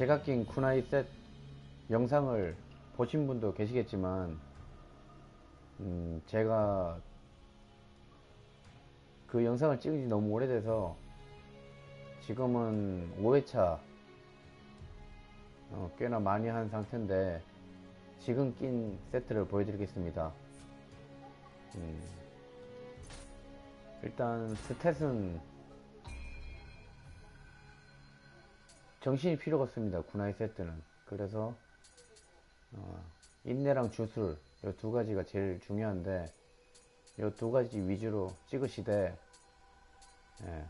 제가 낀 쿠나이 셋 영상을 보신 분도 계시겠지만 음, 제가 그 영상을 찍은 지 너무 오래돼서 지금은 5회차 어, 꽤나 많이 한 상태인데 지금 낀 세트를 보여드리겠습니다. 음, 일단 스탯은 정신이 필요가 없습니다. 군나이 세트는. 그래서 어, 인내랑 주술 이 두 가지가 제일 중요한데 이 두 가지 위주로 찍으시되 예,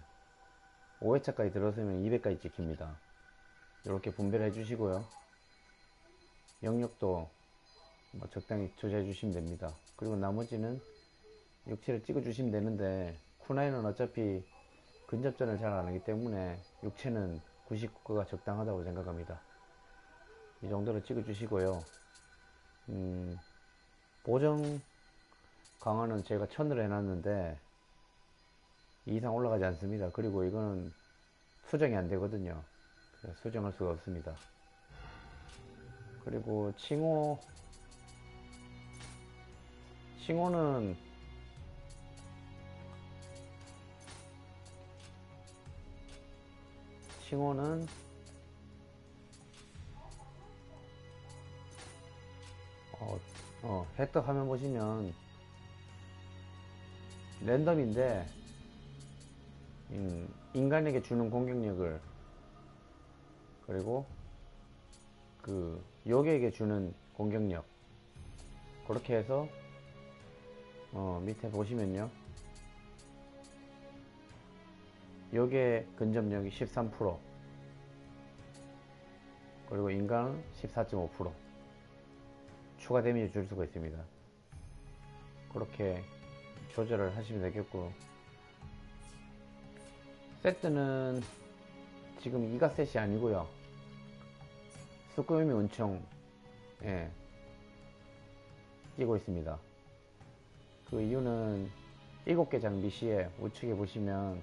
5회차까지 들어서면 200까지 찍힙니다. 이렇게 분배를 해주시고요. 영역도 뭐 적당히 조절해 주시면 됩니다. 그리고 나머지는 육체를 찍어 주시면 되는데 쿠나이는 어차피 근접전을 잘 안 하기 때문에 육체는 99가가 적당하다고 생각합니다. 이 정도로 찍어 주시고요. 음, 보정 강화는 제가 천으로 해놨는데 이 이상 올라가지 않습니다. 그리고 이거는 수정이 안 되거든요. 수정할 수가 없습니다. 그리고 칭호 칭호는 칭호는 어, 어, 획득 화면 보시면 랜덤인데 음, 인간에게 주는 공격력을 그리고 그 요괴에게 주는 공격력. 그렇게 해서 어, 밑에 보시면요 요괴 근접력이 13% 그리고 인간은 14.5% 추가 데미지 줄 수가 있습니다. 그렇게 조절을 하시면 되겠고. 세트는 지금 이가 셋이 아니고요. 스쿠요미 은총 예, 끼고 있습니다. 그 이유는 7개 장비 시에 우측에 보시면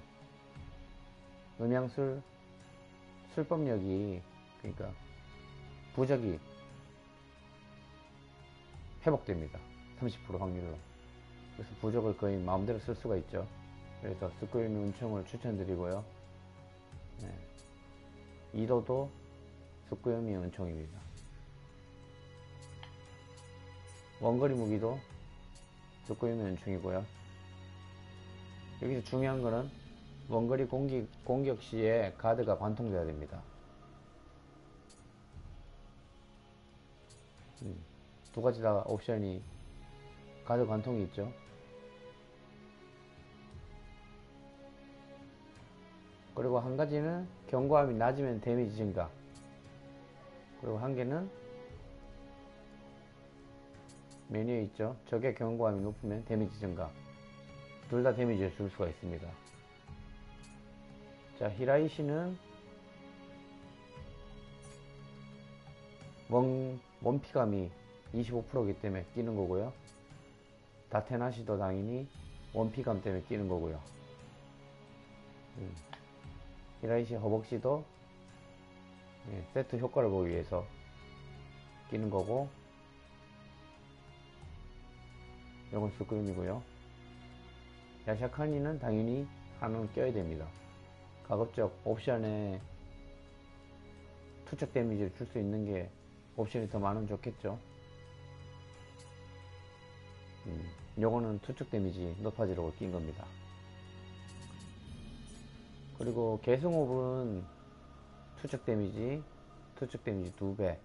음향술 술법력이 그러니까 부적이 회복됩니다. 30% 확률로. 그래서 부적을 거의 마음대로 쓸 수가 있죠. 그래서 스쿠요미 운총을 추천드리고요. 네. 2도도 스쿠요미 은총입니다. 원거리 무기도 스쿠요미 은총이고요. 여기서 중요한 거는 원거리 공기, 공격 시에 가드가 관통돼야 됩니다. 음, 두 가지 다 옵션이 가드 관통이 있죠. 그리고 한 가지는 경고함이 낮으면 데미지 증가. 그리고 한 개는 메뉴에 있죠. 적의 경고함이 높으면 데미지 증가. 둘 다 데미지를 줄 수가 있습니다 자 히라이시는 원, 원피감이 25%이기 때문에 끼는 거고요. 다테나시도 당연히 원피감 때문에 끼는 거고요. 음. 히라이시 허벅지도 예, 세트 효과를 보기 위해서 끼는 거고 이건 스크림이고요. 야샤카니는 당연히 하나는 껴야 됩니다 가급적 옵션에 투척 데미지를 줄 수 있는 게 옵션이 더 많으면 좋겠죠. 음, 요거는 투척 데미지 높아지려고 낀 겁니다. 그리고 계승옵은 투척 데미지, 투척 데미지 2배,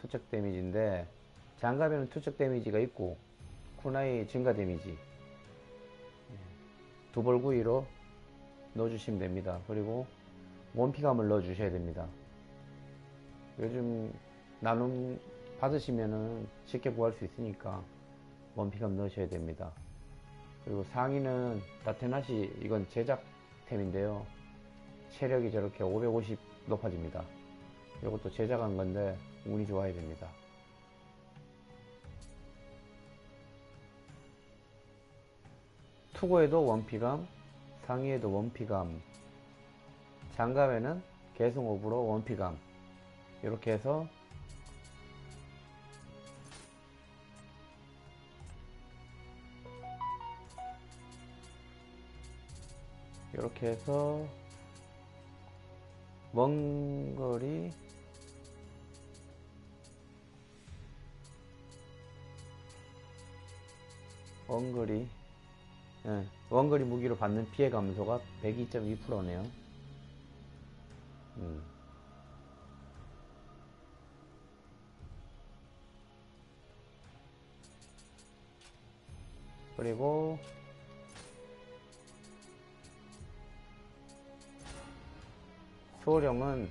투척 데미지인데 장갑에는 투척 데미지가 있고 쿠나이 증가 데미지 예, 두벌구이로 넣어주시면 됩니다. 그리고 원피감을 넣어주셔야 됩니다. 요즘 나눔 받으시면은 쉽게 구할 수 있으니까 원피감 넣으셔야 됩니다. 그리고 상의는 다테나시 이건 제작템인데요. 체력이 저렇게 550 높아집니다. 이것도 제작한 건데 운이 좋아야 됩니다. 투구에도 원피감, 상의에도 원피감, 장갑에는 계승 오브로 원피감 이렇게 해서 이렇게 해서 먼 거리 원거리 예, 원거리 무기로 받는 피해 감소가 102.2%네요. 음. 그리고 소호령은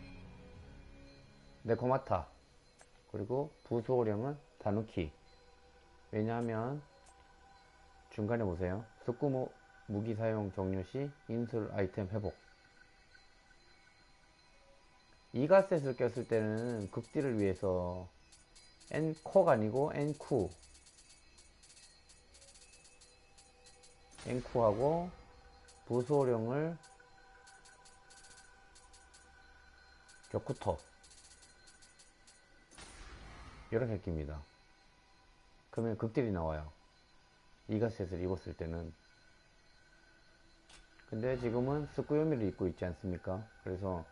네코마타 그리고 부소호령은 다누키 왜냐하면 중간에 보세요 스쿠모 무기 사용 종료 시 인술 아이템 회복. 이가셋을 꼈을 때는 극딜을 위해서 N코가 아니고 N쿠. N쿠하고 부소령을 격쿠터. 이렇게 낍니다. 그러면 극딜이 나와요 이가셋을 입었을 때는. 근데 지금은 스쿠요미를 입고 있지 않습니까? 그래서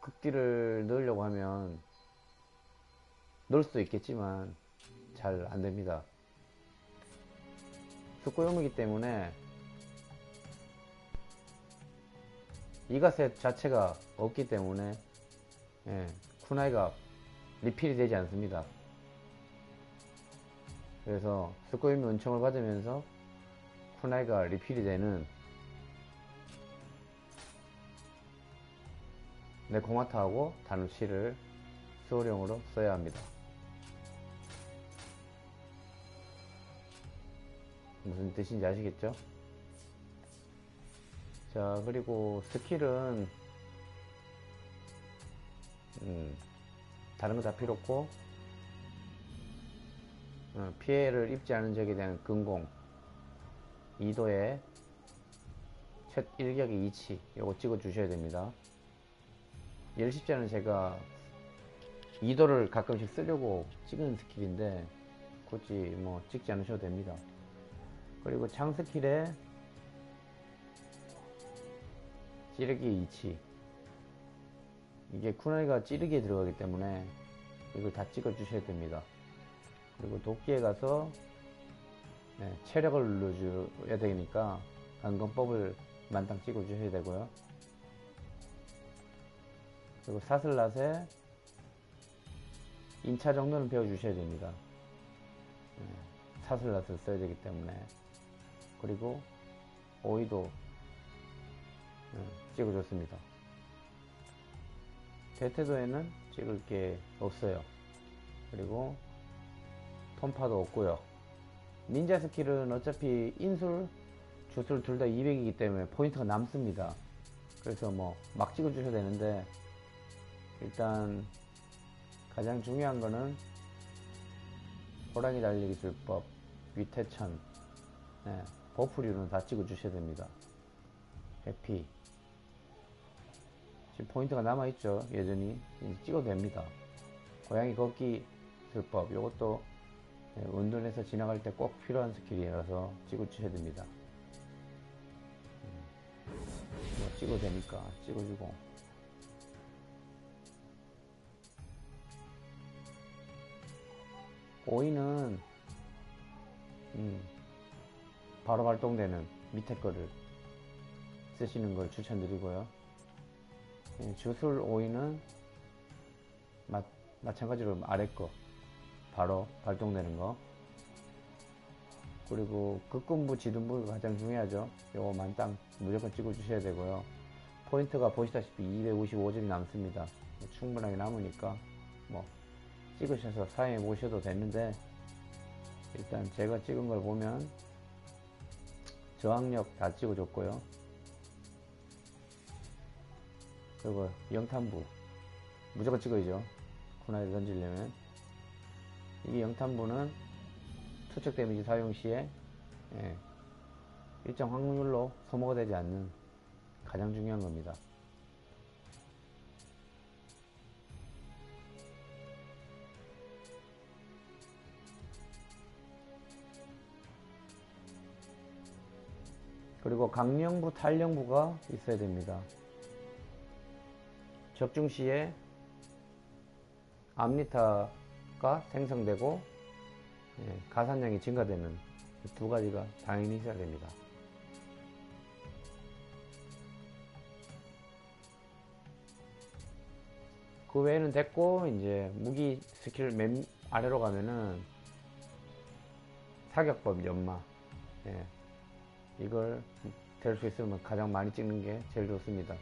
극딜을 넣으려고 하면 넣을 수도 있겠지만 잘 안됩니다. 스쿠요미이기 때문에 이가셋 자체가 없기 때문에 예, 쿠나이가 리필이 되지 않습니다. 그래서 스코이미 은총을 받으면서 쿠나이가 리필이 되는 네코마타하고 다누시를 수호령으로 써야 합니다. 무슨 뜻인지 아시겠죠? 자 그리고 스킬은 음, 다른 거 다 필요 없고 어, 피해를 입지 않은 적에 대한 근공. 2도에 첫 일격의 이치 요거 찍어 주셔야 됩니다. 열십자는 제가 2도를 가끔씩 쓰려고 찍은 스킬인데 굳이 뭐 찍지 않으셔도 됩니다. 그리고 창 스킬에 찌르기 이치. 이게 쿠나이가 찌르기에 들어가기 때문에 이걸 다 찍어 주셔야 됩니다 그리고 도끼에 가서 네, 체력을 눌러줘야 되니까 강건법을 만땅 찍어 주셔야 되고요 그리고 사슬낫에 인차 정도는 배워 주셔야 됩니다 네, 사슬낫을 써야 되기 때문에 그리고 오이도 찍어줬습니다. 대테도에는 찍을 게 없어요. 그리고 톤파도 없고요. 닌자 스킬은 어차피 인술, 주술 둘 다 200이기 때문에 포인트가 남습니다. 그래서 뭐 막 찍어주셔야 되는데 일단 가장 중요한 거는 호랑이 달리기 술법, 위태천, 네, 버프류는 다 찍어주셔야 됩니다. 해피 지금 포인트가 남아있죠 여전히 찍어도 됩니다 고양이 걷기 술법 이것도 운동에서 지나갈 때 꼭 필요한 스킬이라서 찍어 주셔야 됩니다. 뭐 찍어도 되니까 찍어주고. 오이는 음, 바로 발동되는 밑에 거를 쓰시는 걸 추천드리고요. 주술 오이는 마, 마찬가지로 아래 거 바로 발동되는 거 그리고 극군부 지dun부가 가장 중요하죠. 요거 만땅 무조건 찍어 주셔야 되고요. 포인트가 보시다시피 255점이 남습니다. 충분하게 남으니까 뭐 찍으셔서 사용해 보셔도 되는데 일단 제가 찍은 걸 보면 저항력 다 찍어줬고요. 그리고 영탄부 무조건 찍어야죠 군화에 던지려면 이 영탄부는 투척 데미지 사용 시에 예, 일정 확률로 소모가 되지 않는 가장 중요한 겁니다. 그리고 강령부, 탈령부가 있어야 됩니다. 적중 시에 앞니터 가 생성되고 예, 가산량이 증가되는 이두 가지가 당연히 있어야 됩니다. 그 외에는 됐고 이제 무기 스킬 맨 아래로 가면은 사격법 연마 예, 이걸 될 수 있으면 가장 많이 찍는 게 제일 좋습니다. 예,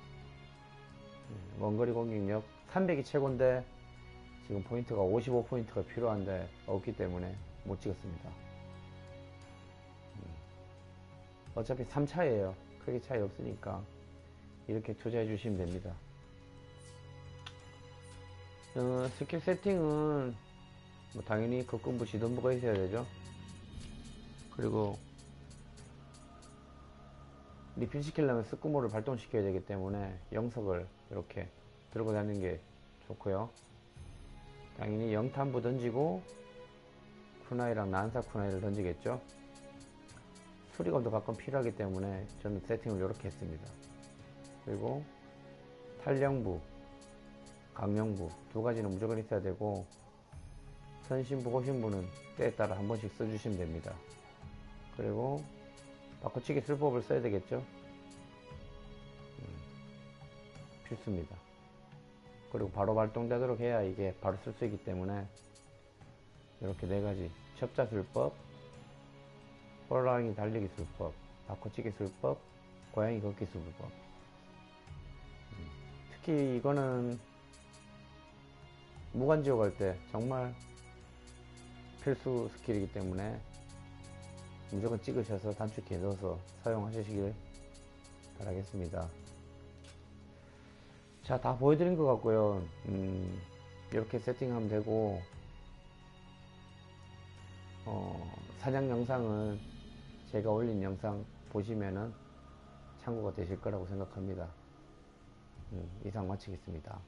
원거리 공격력 300이 최고인데 지금 포인트가 55포인트가 필요한데 없기 때문에 못 찍었습니다. 음, 어차피 3차예요. 크게 차이 없으니까 이렇게 투자해 주시면 됩니다. 어, 스킬 세팅은 뭐 당연히 극금부 지던부가 있어야 되죠. 그리고 리필 시키려면 스쿠모를 발동시켜야 되기 때문에 영석을 이렇게 들고 다니는 게 좋고요. 당연히 영탄부 던지고 쿠나이랑 난사 쿠나이를 던지겠죠. 수리검도 가끔 필요하기 때문에 저는 세팅을 이렇게 했습니다. 그리고 탈령부, 강령부 두 가지는 무조건 있어야 되고 선신부, 호신부는 때에 따라 한 번씩 써주시면 됩니다. 그리고 바꿔치기 술법을 써야 되겠죠. 음, 필수입니다. 그리고 바로 발동되도록 해야 이게 바로 쓸 수 있기 때문에 이렇게 네 가지 첩자 술법, 호랑이 달리기 술법, 바꿔치기 술법, 고양이 걷기 술법. 음, 특히 이거는 무관지옥 할 때 정말 필수 스킬이기 때문에 무조건 찍으셔서 단축키에 넣어서 사용하시길 바라겠습니다. 자, 다 보여드린 것 같고요. 음, 이렇게 세팅하면 되고, 어, 사냥 영상은 제가 올린 영상 보시면은 참고가 되실 거라고 생각합니다. 음, 이상 마치겠습니다.